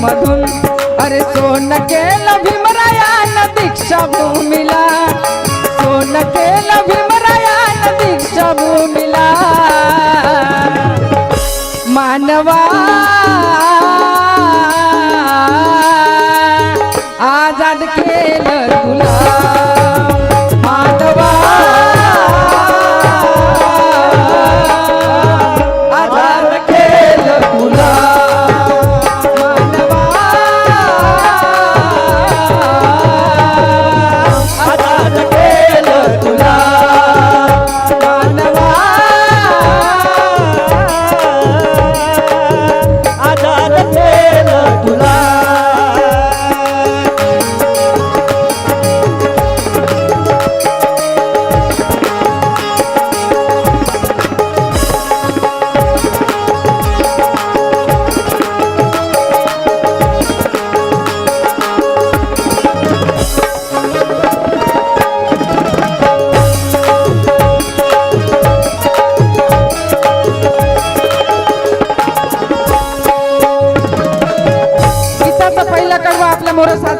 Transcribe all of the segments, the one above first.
মধুর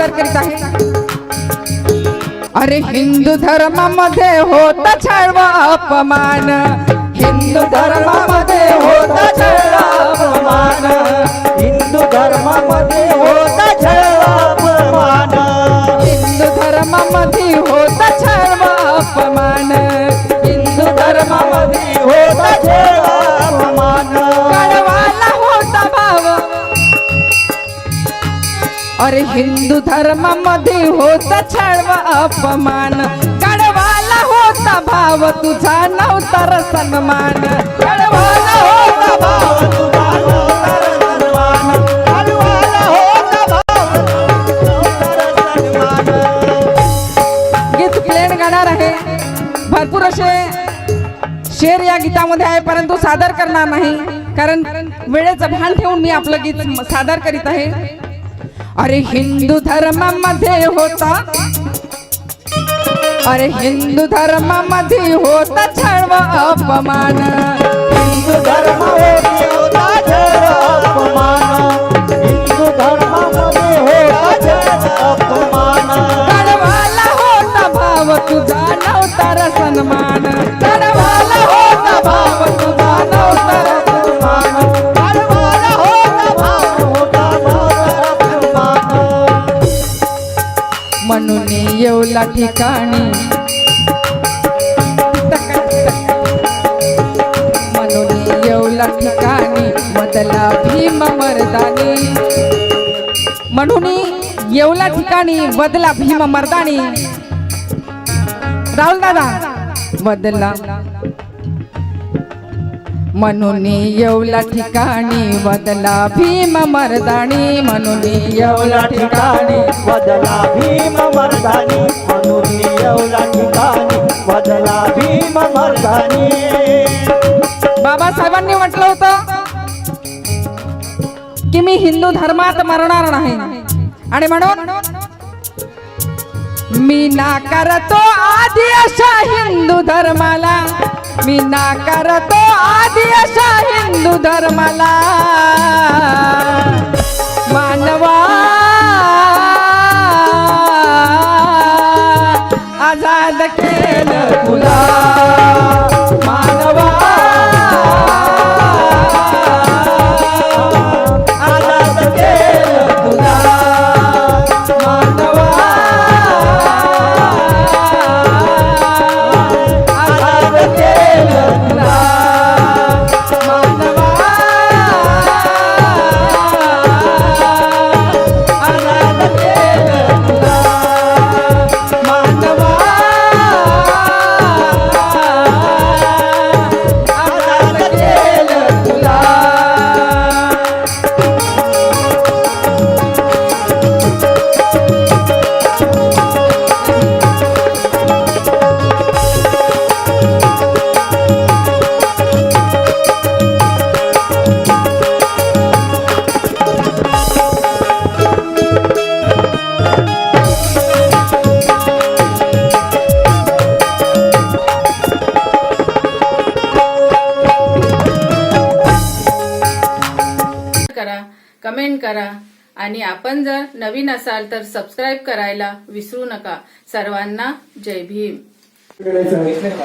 सादर करीत आहे. अरे हिंदू धर्मामध्ये होता छळवा अपमान. हिंदू धर्मामध्ये होता छळवा अपमान. हिंदू धर्मामध्ये होता छळवापमान हिंदू धर्मामध्ये होता छळवा अपमान. हिंदू धर्मामध्ये होता छळवापमान हिंदू धर्मामध्ये होता छळवा अपमान. कडवाला होता भाव तुझा नव्हता सन्मान. कडवाला होता भाव तुझा नवतर सन्मान. कडवाला होता भाव गीत गाणार आहे. भरपूर असे शेर या गीतामध्ये आहे परंतु सादर करणार नाही. कारण वेळेचं भान ठेवून मी आपलं गीत सादर करीत आहे. अरे हिंदू धर्मामध्ये होता. अरे हिंदू धर्मामध्ये होता छळव अपमान. हिंदू धर्म होता म्हणून येवला ठिकाणी. म्हणून येवला ठिकाणी मदला भीम मर्दानी. म्हणून येवला ठिकाणी बदला भीम मर्दानी. राहुल दादा बदला म्हणून येवला ठिकाणी बदला भीम मर्दानी म्हणून येवला ठिकाणी बदला भीम मर्दानी म्हणून येवला ठिकाणी बदला भीम मर्दानी. बाबासाहेबांनी म्हटलं होतं की मी हिंदू धर्मात मरणार नाही. आणि म्हणून मी नाकारतो आधी अशा हिंदू धर्माला. मी नाकारतो आधी अशा हिंदू धर्माला. मानवा. आझाद केलं तुला. आपण जर नवीन असाल तर सबस्क्राईब करायला विसरू नका. सर्वांना जय भीम.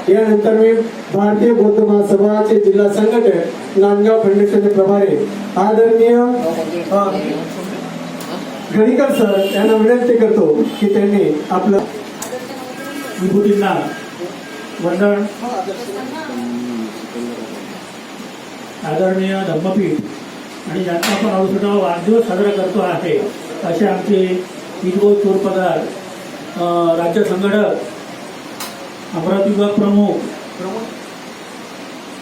यानंतर मी भारतीय बौद्ध महासभाचे जिल्हा संघटक नांदगाव फाउंडेशनचे प्रभारी आदरणीय अ, गणिकर सर यांना विनंती करतो की त्यांनी आपलं विभूतींना वंदन. आदरणीय धर्मपीठ आणि ज्यांचा आपण औषधा वाढदिवस साजरा करतो आहे असे आमचे विजबोध चोरपगार राज्य संघटक अमरावती विभाग प्रमुख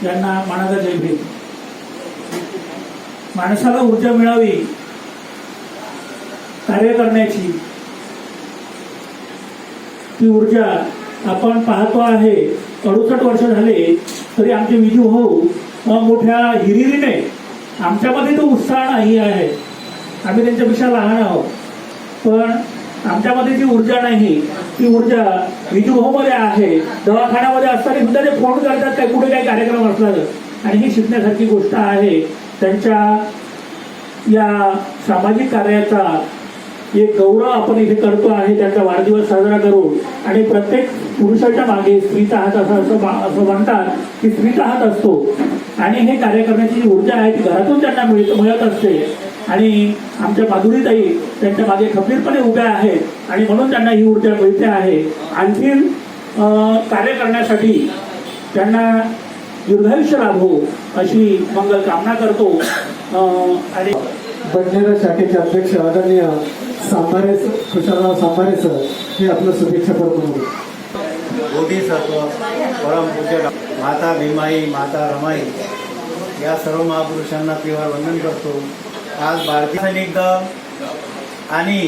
यांना मानाचा जय भीम. माणसाला ऊर्जा मिळावी कार्य करण्याची ती ऊर्जा आपण पाहतो आहे अडुसष्ट वर्ष झाले तरी आमचे विजू भाऊ मोठ्या हिरिरीने आमच्यामध्ये तो उत्साह नाही आहे. आम्ही त्यांच्यापेक्षा लहान आहोत. पण आमच्यामध्ये जी ऊर्जा नाही ती ऊर्जा विजू आहे. दवाखान्यामध्ये असताना सुद्धा ते फोन करतात काय कुठे काही कार्यक्रम असणार आणि ही शिकण्यासारखी गोष्ट आहे. त्यांच्या या सामाजिक कार्याचा एक गौरव आपण इथे करतो आहे त्यांचा वाढदिवस साजरा करून. आणि प्रत्येक पुरुषाच्या मागे स्त्रीचा हात असा असं असं म्हणतात की स्त्रीचा हात असतो. आणि हे कार्य करण्याची जी ऊर्जा आहे ती घरातून त्यांना मिळत मिळत असते. आणि आमच्या माधुरीताई त्यांच्या मागे खंबीरपणे उभ्या आहेत. आणि म्हणून त्यांना ही ऊर्जा मिळते आहे. आणखीन कार्य करण्यासाठी त्यांना दीर्घायुष्य लाभो अशी मंगल कामना करतो. आणि बडनेरा शाखेचे अध्यक्ष आदरणीय सांभारे खुशालराव सांभारे सर हे आपलं शुभेच्छा प्रमुख परम परमपूज्य माता भीमाई माता रमाई या सर्व महापुरुषांना तीव्र वंदन करतो. आज भारतीय सैनिक दल आणि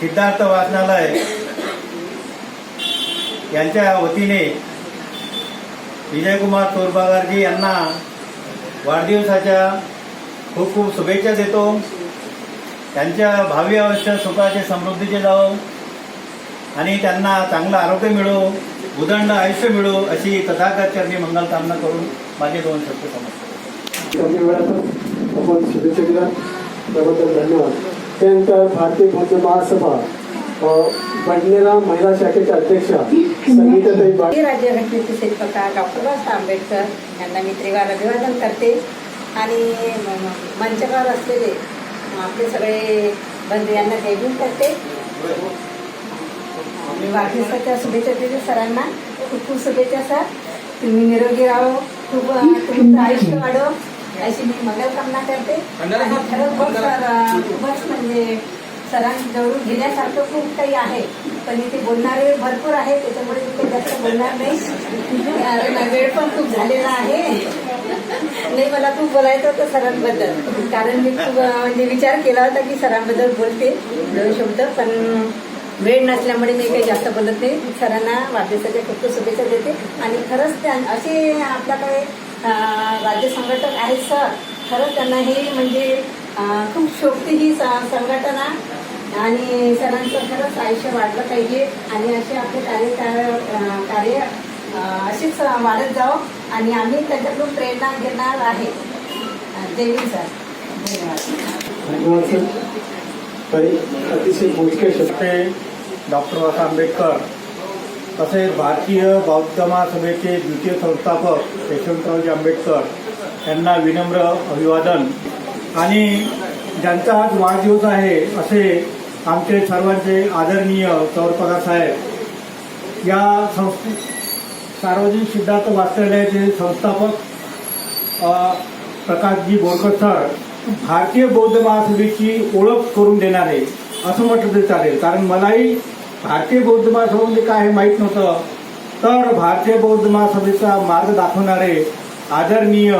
सिद्धार्थ वाचनालय यांच्या वतीने विजयकुमार तोरबागारजी यांना वाढदिवसाच्या खूप खूप शुभेच्छा देतो. त्यांच्या भावी आयुष्य सुखाचे समृद्धीचे जावो. आणि त्यांना चांगलं आरोग्य मिळो उदंड आयुष्य मिळो अशी तथागत चरणी मंगल कामना करून माझे दोन शब्द समजतो शुभेच्छा दिल्या. त्याबद्दल धन्यवाद. त्यानंतर भारतीय बौद्ध महासभा बडनेरा महिला शाखेचे अध्यक्ष संगीताताई राज्यघटनेचे शिल्पकार डॉक्टर बाबासाहेब आंबेडकर. यांना मी त्रिवार अभिवादन करते. आणि म- म- मंचकावर असलेले आपले सगळे बंधू यांना जयभीम करते. मी वाढदिवसाच्या शुभेच्छा देते सरांना. खूप खूप शुभेच्छा सर. तुम्ही निरोगी राहो. खूप तुमचं आयुष्य वाढो. अशी मी मंगलकामना करते. आणि खरंच खूपच म्हणजे सरांजवळून घेण्यासारखं खूप काही आहे. पण इथे बोलणारे भरपूर आहे त्याच्यामुळे काही जास्त बोलणार नाही. वेळ पण खूप झालेला आहे. नाही मला खूप बोलायचं होतं सरांबद्दल. कारण मी खूप म्हणजे विचार केला होता की सरांबद्दल बोलते दोन शब्द पण वेळ नसल्यामुळे मी काही जास्त बोलत नाही. सरांना वाढदिवसाच्या खूप शुभेच्छा देते. आणि खरंच त्या असे आपल्याकडे अं, राज्य संघटक आहेत सर. खरंच त्यांना हे म्हणजे खूप शोभते ही स- संघटना. आणि सरांचं खरंच आयुष्य वाढलं पाहिजे. आणि असे आपले कार्य कार्य अशीच वाढत जावं आणि आम्ही त्याच्याकडून प्रेरणा घेणार आहे. देवी सर. धन्यवाद. अतिशय मोजके शकते डॉक्टर बाबासाहेब आंबेडकर तसेच भारतीय बौद्ध महासभेचे द्वितीय संस्थापक यशवंतरावजी आंबेडकर यांना विनम्र अभिवादन. आणि ज्यांचा आज वाढदिवस आहे असे आमचे सर्वांचे आदरणीय चौरपदा साहेब या संस्थे सार्वजनिक सिद्धार्थ वाचनालयाचे संस्थापक प्रकाशजी बोरकर सर भारतीय बौद्ध महासभेची ओळख करून देणारे असं म्हटलं तरी चालेल. कारण मलाही भारतीय बौद्ध महासभा म्हणजे काय हे माहीत नव्हतं. तर भारतीय बौद्ध महासभेचा मार्ग दाखवणारे आदरणीय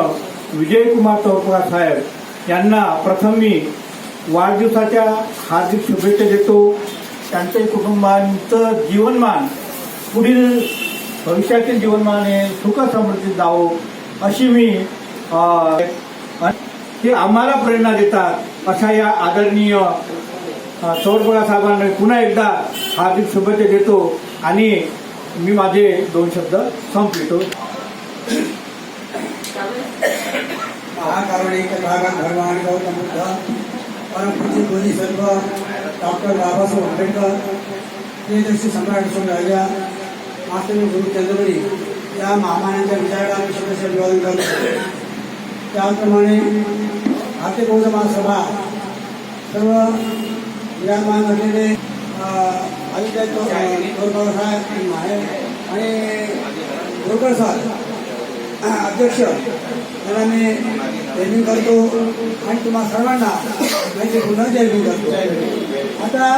विजयकुमार चौरपगार साहेब यांना प्रथम मी वाढदिवसाच्या हार्दिक शुभेच्छा देतो. त्यांचे कुटुंबांचं जीवनमान पुढील भविष्यातील जीवनमाने सुख समृद्धीत जावो अशी मी ते आम्हाला प्रेरणा देतात अशा या आदरणीय चौरबळा साहेबांना पुन्हा एकदा हार्दिक शुभेच्छा देतो आणि मी माझे दोन शब्द संपवितो. कारवणे तथागत भगवान गौतम बुद्ध परमपूज्य बोधिसत्व डॉक्टर बाबासाहेब आंबेडकर प्रियदर्शी सम्राट अशोक राजा मास्तरी गुरु चंद्रवरी या महामान्यांच्या विचाराला मी शुभेच्छा अभिवादन करतो त्याचप्रमाणे भारतीय बौद्ध महासभा सर्व विराजमान असलेले आदित्य साहेब आहे आणि गोरकर साहेब. अध्यक्ष त्याला मी जयभीम करतो आणि तुम्हा सर्वांना माझी पुन्हा जयभीम करतो. आता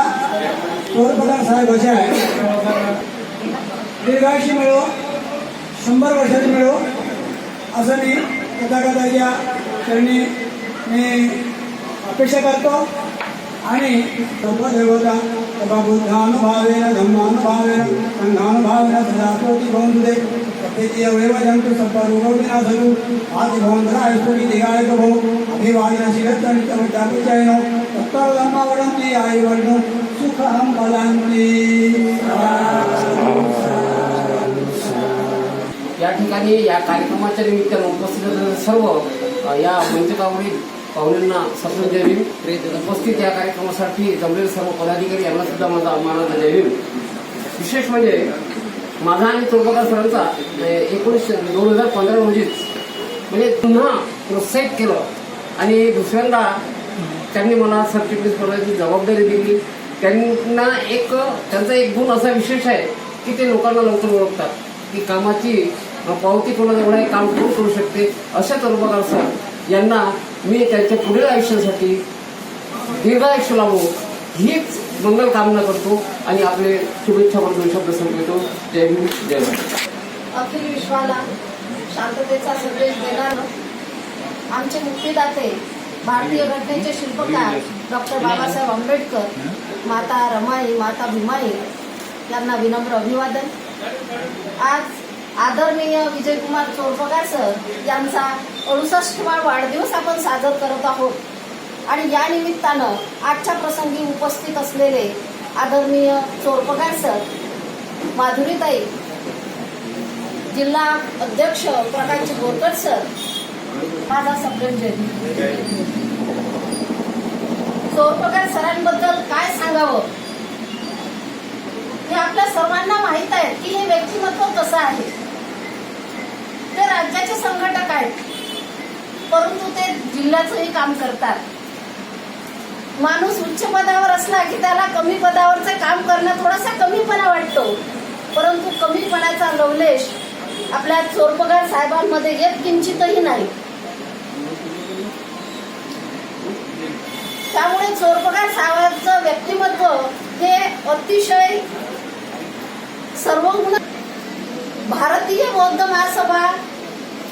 तोरपगार साहेब असे आहे दीर्घाशी मिळो शंभर वर्षाची मिळो असं मी कथाकथाच्या चरणी मी अपेक्षा करतो. आणि सर्वदेवता बुद्धानुभावेन धम्मानुभावेन संघानुभावेन सदा कोटी भवन्तु ते प्रत्येकी अवयव जन्तु सर्वरोगविनाशनु आदि भवन्तराय स्तुति दिगाय भो अभिवादन शिरत्तनि तमत्यापिचयनो तत्तर सुखहं वदन्ति ठिकाणी या कार्यक्रमाच्या निमित्तानं उपस्थित असलेले सर्व या मंचकावरील पाहुण्यांना सत्र उपस्थित या कार्यक्रमासाठी जमलेले सर्व पदाधिकारी यांना सुद्धा माझा मानाचा जयभीम विशेष म्हणजे माझा आणि तोरपगार सरांचा एकोणीसशे एकोणीस दोन हजार पंधरा रोजीच म्हणजे पुन्हा प्रोत्साहित केलं. आणि दुसऱ्यांदा त्यांनी मला सरचिटणीस पदाची जबाबदारी दिली. त्यांना एक त्यांचा एक गुण असा विशेष आहे की ते लोकांना लवकर ओळखतात की कामाची पावती कोणाजवळ आहे काम कोण करू शकते? अशा तरुपगार सर यांना मी त्यांच्या पुढील आयुष्यासाठी दीर्घायुष्य लावू हीच मंगल कामना करतो आणि आपले शुभेच्छा दोन शब्द संपवतो जय भीम जय भारत अखिल विश्वाला शांततेचा संदेश देणार आमचे मुक्तीदाते भारतीय घटनेचे शिल्पकार डॉक्टर बाबासाहेब आंबेडकर माता रमाई माता भीमाई यांना विनम्र अभिवादन. आज आदरणीय विजयकुमार चोरपगार सर यांचा अडुसष्टवा वाढदिवस आपण साजर करत आहोत. आणि या निमित्तानं आजच्या प्रसंगी उपस्थित असलेले आदरणीय चोरपगार सर माधुरीताई जिल्हा अध्यक्ष प्रकाश बोरकर सर माझा सप्रेम जयंती चोरपगार सरांबद्दल काय सांगावं? हे आपल्या सर्वांना माहीत आहे की हे व्यक्ती कसं आहे जिल्ह्याचे संघटक आहेत. परंतु ते जिल्ह्याचंही काम करतात. माणूस उच्च पदावर असला की त्याला कमी पदावरचं काम करणं थोडासा कमीपणा वाटतो. परंतु कमीपणाचा लवलेश आपल्या चोरपगार साहेबांमध्ये येत किंचितही नाही. त्यामुळे चोरपगार साहेबांचं व्यक्तिमत्व हे अतिशय सर्वगुण भारतीय बौद्ध महासभा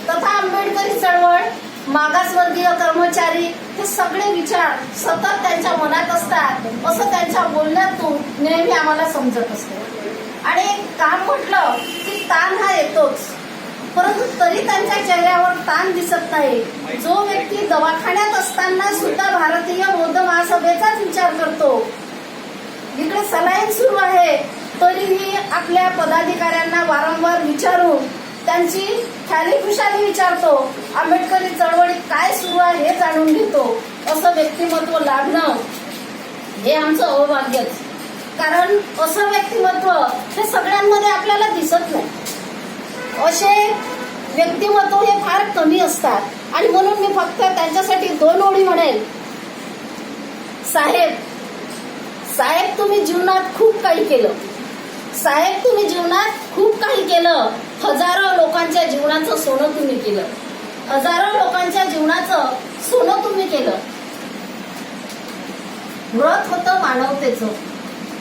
तथा आंबेडकरी चळवळ मागासवर्गीय कर्मचारी हे सगळे विचार सतत त्यांच्या मनात असतात. असं त्यांच्या बोलण्यातून नेहमी आम्हाला समजत असते. आणि काम म्हटलं की ताण हा येतोच. परंतु तरी त्यांच्या चेहऱ्यावर ताण दिसत नाही. जो व्यक्ती दवाखान्यात असताना सुद्धा भारतीय बौद्ध महासभेचाच विचार करतो इकडे सलाईन सुरू आहे तरीही आपल्या पदाधिकाऱ्यांना वारंवार विचारून त्यांची ख्याली खुशाली विचारतो. आंबेडकरी चळवळीत काय सुरू आहे हे जाणून घेतो. असं व्यक्तिमत्व लाभणं हे आमचं अभाग्यच. कारण असं व्यक्तिमत्व हे सगळ्यांमध्ये आपल्याला दिसत नाही. असे व्यक्तिमत्व हे फार कमी असतात. आणि म्हणून मी फक्त त्यांच्यासाठी दोन ओळी म्हणेल साहेब साहेब तुम्ही जीवनात खूप काही केलं. साहेब तुम्ही जीवनात खूप काही केलं. हजारो लोकांच्या जीवनाचं सोनं तुम्ही केलं. हजारो लोकांच्या जीवनाचं सोनं तुम्ही केलं. व्रत होतं मानवतेचं.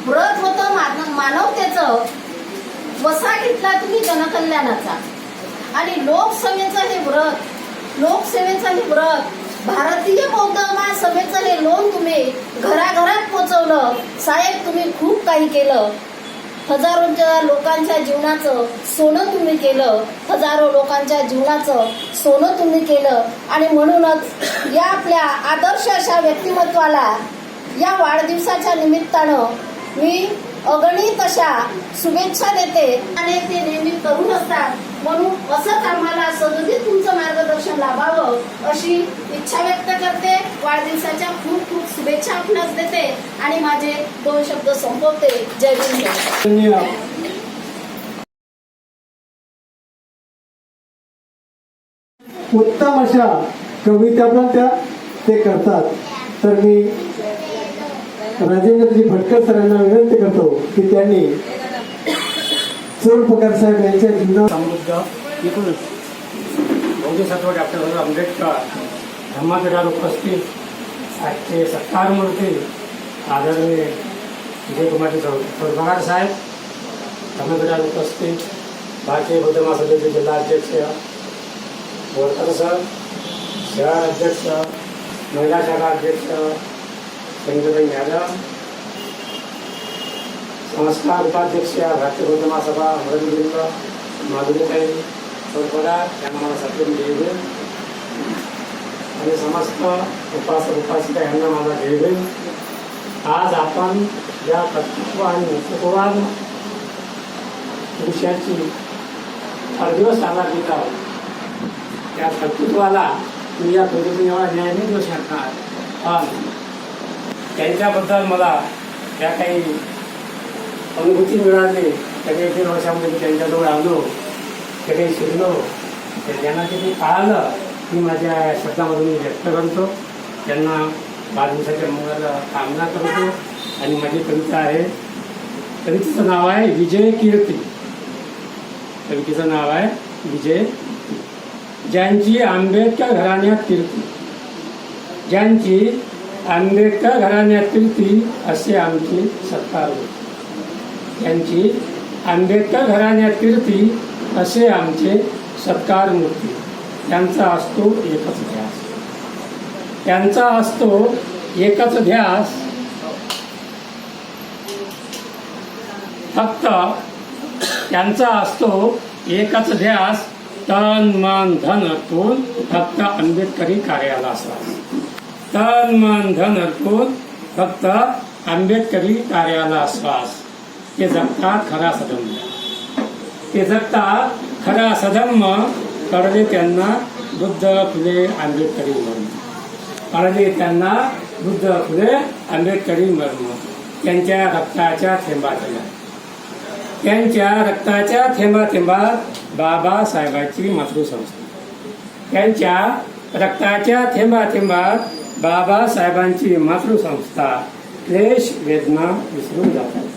व्रत होतं मान- मानवतेचं. वसा घेतला तुम्ही जनकल्याणाचा. आणि लोकसभेचं हे व्रत लोकसेवेचं हे व्रत भारतीय बौद्ध महासभेचं हे लोन तुम्ही घराघरात पोचवलं. साहेब तुम्ही खूप काही केलं. हजारोच्या लोकांच्या जीवनाचं सोनं तुम्ही केलं हजारो लोकांच्या जीवनाचं सोनं तुम्ही केलं. आणि म्हणूनच या आपल्या आदर्श अशा व्यक्तिमत्वाला या वाढदिवसाच्या निमित्तानं मी अगणित अशा शुभेच्छा देते. आणि ते नेहमी करून असतात. म्हणून असंच आम्हाला सदोदित तुमचं मार्गदर्शन लाभावं अशी इच्छा व्यक्त करते. वाढदिवसाच्या खूप खूप शुभेच्छा आपणास देते आणि माझे दोन शब्द संपवते. जय भीम. धन्यवाद. उत्तम अशा कविता पण त्या ते करतात. तर मी राजेंद्रजी भटकर सरांना विनंती करतो की त्यांनी चोर पगार साहेब यांच्या जीवनात समृद्ध एकूण बोधिसत्व डॉक्टर आंबेडकर धर्मापीठात उपस्थित आजचे सत्कार मूर्ती आदरणीय विजयकुमारजी चौरपगार साहेब धर्मपीठात उपस्थित भारतीय बौद्ध महासभेचे जिल्हाध्यक्ष बोरकर सर शहर अध्यक्ष महिला शाखा अध्यक्ष संजयबाई यादव संस्कार उपाध्यक्ष भारतीय गौतमा सभा अमरावती माधुरीताई सरपडा यांना मला सत्य म्हणजे जय आणि समस्त उपासक उपासिका यांना माझा जय आज आपण या कर्तृत्व आणि नेतृत्ववाद विषयाची वाढदिवस आला घेत आहोत. त्या कर्तृत्वाला मी या पद्धतीने एवढा न्याय नाही देऊ शकणार पण त्यांच्याबद्दल मला त्या काही अनुभूती मिळाली. त्याच्या तीन वर्षामध्ये त्यांच्याजवळ आलो. ते काही शिकलो तर त्यांना ते कळालं मी माझ्या शब्दामधून व्यक्त करतो. त्यांना वाढदिवसाच्या मुलाला कामना करतो. आणि माझी कविता आहे. कवितेचं नाव आहे विजय कीर्ती. कवितेचं नाव आहे विजय ज्यांची आंबेडकर घराण्यात कीर्ती. ज्यांची आंबेडकर घराण्यात कीर्ती असे आमची सत्ता होती त्यांची आंबेडकर घराण्यात कीर्ती असे आमचे सत्कार मूर्ती त्यांचा असतो एकच ध्यास. त्यांचा असतो एकच ध्यास. फक्त त्यांचा असतो एकच ध्यास तन मन धन अर्पून फक्त आंबेडकरी कार्याला असावा तन मन धन अर्पून फक्त आंबेडकरी कार्याला असावा ते जगतात खरा सधम्म ते जगतात खरा सधम्म कळले त्यांना बुद्ध फुले आंबेडकरी मर्म कळले त्यांना बुद्ध फुले आंबेडकरी मर्म त्यांच्या रक्ताच्या थेंबातल्या. त्यांच्या रक्ताच्या थेंबा थेंबात बाबासाहेबांची मातृसंस्था त्यांच्या रक्ताच्या थेंबा थेंबात बाबासाहेबांची मातृसंस्था क्लेश वेदना विसरून जातात.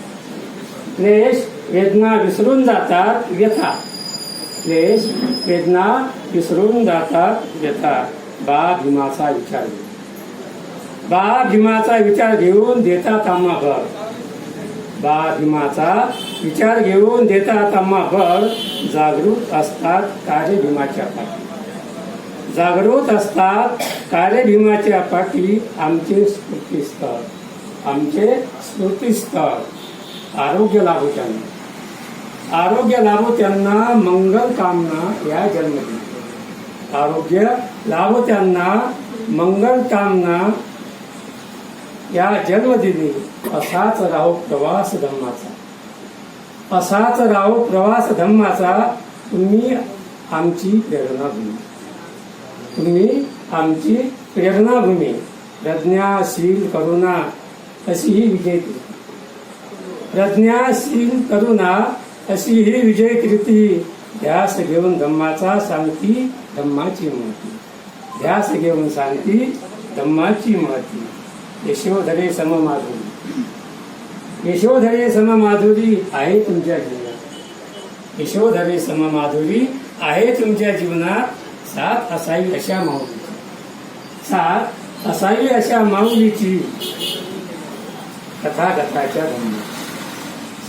क्लेश वेदना विसरून जातात व्यथा. क्लेश वेदना विसरून जातात व्यथा. बा भीमाचा विचार बा भीमाचा विचार घेऊन देता आम्हा भर. बा भीमाचा विचार घेऊन देता आम्हा भर. जागृत असतात कार्य भीमाच्या पाठी. जागृत असतात कार्य भीमाच्या पाठी आमचे स्मृतीस्थळ. आमचे स्मृतीस्थळ. आरोग्य लाभो त्यांना. आरोग्य लाभो त्यांना मंगल कामना या जन्मदिन. आरोग्य लाभो त्यांना मंगल कामना या जन्मदिनी. असाच राहो प्रवास धम्माचा. असाच राहो प्रवास धम्माचा. तुम्ही आमची प्रेरणाभूमी. तुम्ही आमची प्रेरणाभूमी. प्रज्ञाशील करुणा अशी ही विजय प्रज्ञाशील करुणा अशी ही विजय कीर्ती. ध्यास घेऊन धम्माचा सांगती धम्माची महती. ध्यास घेऊन सांगती धम्माची महती. यशोधरे सममाधुरी. यशोधरे सममाधुरी आहे तुमच्या जीवनात. यशोधरे सममाधुरी आहे तुमच्या जीवनात. साथ असावी अशा माऊलीची. साथ असावी अशा माऊलीची कथागताच्या धम्मा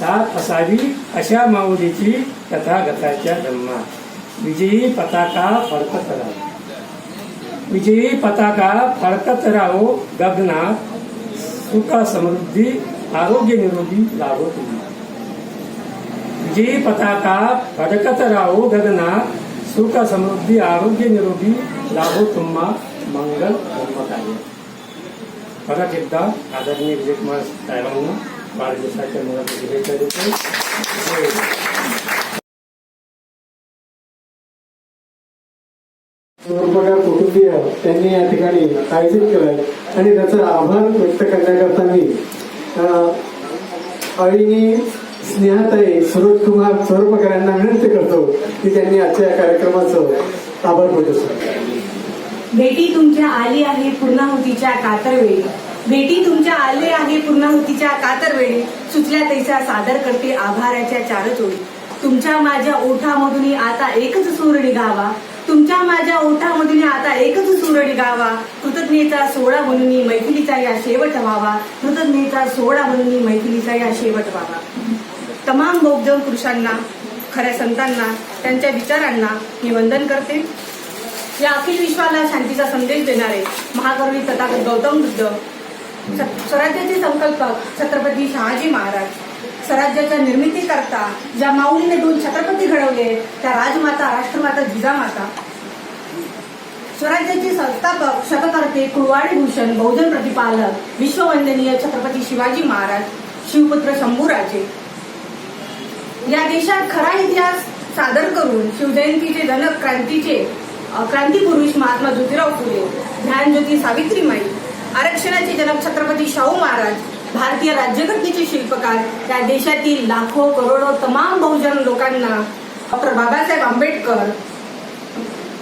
सात असावी अशा माऊलीची तथागताच्या जन्मा. विजयी पताका फडकत राहो. विजयी पताका फडकत राहो गगनात सुख समृद्धी आरोग्य निरोगी लाभो तुम्ही. विजयी पताका फडकत राहो गगनात सुख समृद्धी आरोग्य निरोगी लाभो तुम्हा मंगल धर्मकार्य. परत एकदा आदरणीय विजयकुमार साहेबांना. वाढदिवसाच्या मुलाची शुभेच्छा देतो कुटुंबीय त्यांनी या ठिकाणी आयोजित केलंय आणि त्याचा आभार व्यक्त करण्याकरता मी अळीनी स्नेहाताई सरोज कुमार सौरपगार यांना विनंती करतो की त्यांनी आजच्या या कार्यक्रमाचं आभार प्रदर्शन भेटी तुमच्या आली आहे पूर्णाहुतीच्या कातरवेळी. भेटी तुमच्या आले आहे पूर्णाहुतीच्या कातरवेळी सुचल्या तैसा सादर करते आभाराच्या चार चोळी तुमच्या माझ्या ओठामधून आता एकच सूर निघावा. तुमच्या माझ्या ओठामधून आता एकच सूर निघावा. कृतज्ञेचा सोहळा म्हणून मैथिलीचा या शेवट व्हावा. कृतज्ञेचा सोहळा म्हणून मैथिलीचा या शेवट व्हावा. तमाम बौद्ध पुरुषांना खऱ्या संतांना त्यांच्या विचारांना मी वंदन करते. या अखिल विश्वाला शांतीचा संदेश देणारे महाकवी तथागत गौतम बुद्ध स्वराज्याचे संकल्पक छत्रपती शहाजी महाराज. स्वराज्याच्या निर्मितीकरता ज्या माऊलीने दोन छत्रपती घडवले त्या राजमाता राष्ट्रमाता जिजामाता. स्वराज्याचे संस्थापक शतकर्ते कुळवाडी भूषण बहुजन प्रतिपालक विश्ववंदनीय छत्रपती शिवाजी महाराज शिवपुत्र शंभूराजे. या देशात खरा इतिहास सादर करून शिवजयंतीचे जनक क्रांतीचे क्रांतीपुरुष महात्मा ज्योतिराव फुले ज्ञानज्योती सावित्रीमाई आरक्षणाचे जनक छत्रपती शाहू महाराज भारतीय राज्यघटनेचे शिल्पकार त्या देशातील लाखो करोडो तमाम बहुजन लोकांना डॉक्टर बाबासाहेब आंबेडकर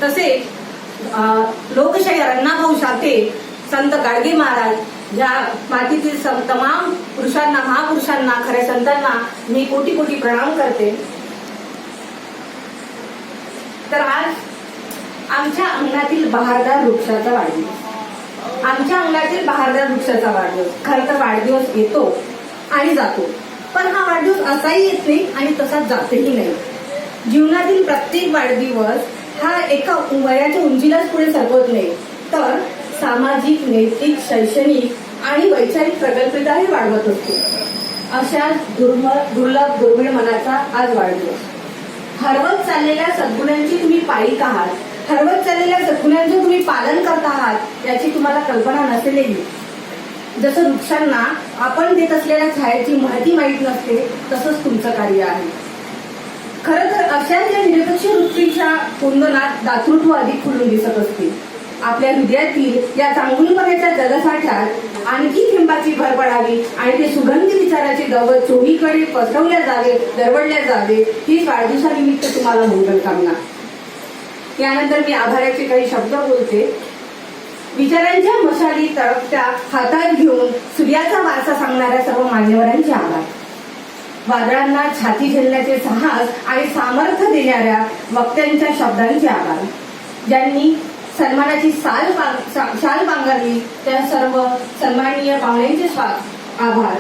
तसेच लोकशाही अण्णाभाऊ साठे संत गाडगे महाराज या मातीतील सं- तमाम पुरुषांना महापुरुषांना खऱ्या संतांना मी कोटी कोटी प्रणाम करते. तर आज आमच्या अंगणातील बहारदार वृक्षाचा वाढदिवस. आमच्या अंगणातील बहारदार वृक्षाचा वाढदिवस. खरं तर वाढदिवस येतो आणि जातो. पण हा वाढदिवस असाही येत नाही आणि तसाच जातही नाही. जीवनातील प्रत्येक वाढदिवस हा एका वयाच्या उंचीलाच पुढे सरकवत नाही. तर सामाजिक नैतिक शैक्षणिक आणि वैचारिक प्रगल्भताही वाढवत असतो. अशा दुर्मळ दुर्लभ दुर्मिळ मनाचा आज वाढदिवस. हरवत चाललेल्या सद्गुणांची तुम्ही पायीक आहात. ठरवत चाललेल्या सद्गुणांचं तुम्ही पालन करत आहात याची तुम्हाला कल्पना नसेलही जसं वृक्षांना आपण देत असलेल्या छायाची माहिती माहीत नसते तसंच तुमचं कार्य आहे. खरं तर अशा या निरपेक्ष वृत्तीच्या कुंदनात दातृत्व अधिक खुलून दिसत असते. आपल्या हृदयातील या चांगुलपणाच्या जलसाठ्यात आणखी किंबाची भर पडावी आणि ते सुगंधी विचाराचे गवत चोहीकडे पसरवल्या जावे दरवडल्या जावे हीच वाढदिवसानिमित्त तुम्हाला मंगलकामना यानंतर मी आभाराचे काही शब्द बोलते. विचारांच्या मशाली तळपत्या हातात घेऊन सूर्याचा वारसा सांगणाऱ्या सर्व मान्यवरांचे आभार. वादळांना छाती झेलण्याचे साहस आणि सामर्थ्य देणाऱ्या वक्त्यांच्या शब्दांचे आभार. ज्यांनी सन्मानाची साल शाल पांघरली त्या सर्व सन्माननीय पाहुण्यांचे स्वा- आभार.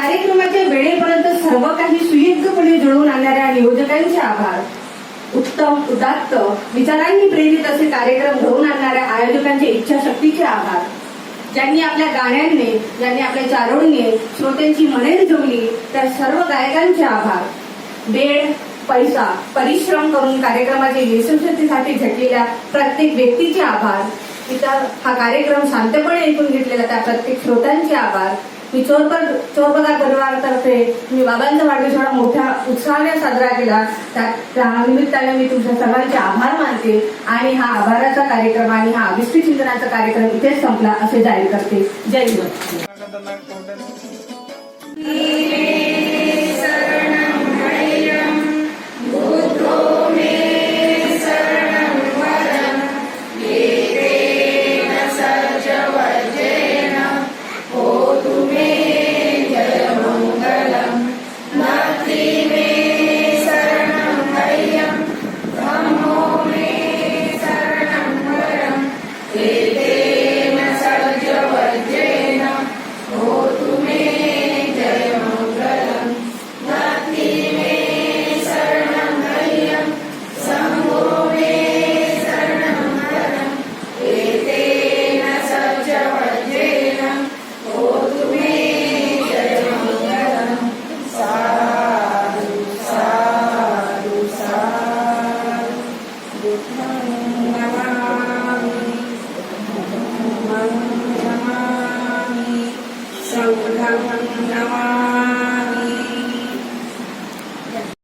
कार्यक्रमाच्या वेळेपर्यंत सर्व काही सुयोग्यपणे जुळवून आणणाऱ्या नियोजकांचे आभार. उत्तम उदात्त विचारांनी प्रेरित असे कार्यक्रम घडवून आणणाऱ्या आयोजकांच्या इच्छाशक्तीचे आभार. ज्यांनी आपल्या गाण्यांनी ज्यांनी आपल्या चारोळीने श्रोत्यांची मने रिझवली त्या सर्व गायकांचे आभार. वेळ पैसा परिश्रम करून कार्यक्रमाच्या यशस्वीतेसाठी झटलेल्या प्रत्येक व्यक्तीचे आभार. इतर हा कार्यक्रम शांतपणे ऐकून घेतलेला त्या प्रत्येक श्रोत्यांचे आभार. मी चोरपर चोरपगार परिवारातर्फे मी बाबांचा वाढदिवस एवढा मोठ्या उत्साहाने साजरा केला. त्या त्या निमित्ताने मी तुमच्या सर्वांचे आभार मानते आणि हा आभाराचा कार्यक्रम आणि हा अभिष्टी चिंतनाचा कार्यक्रम इथेच संपला असे जाहीर करते. जय हिंद.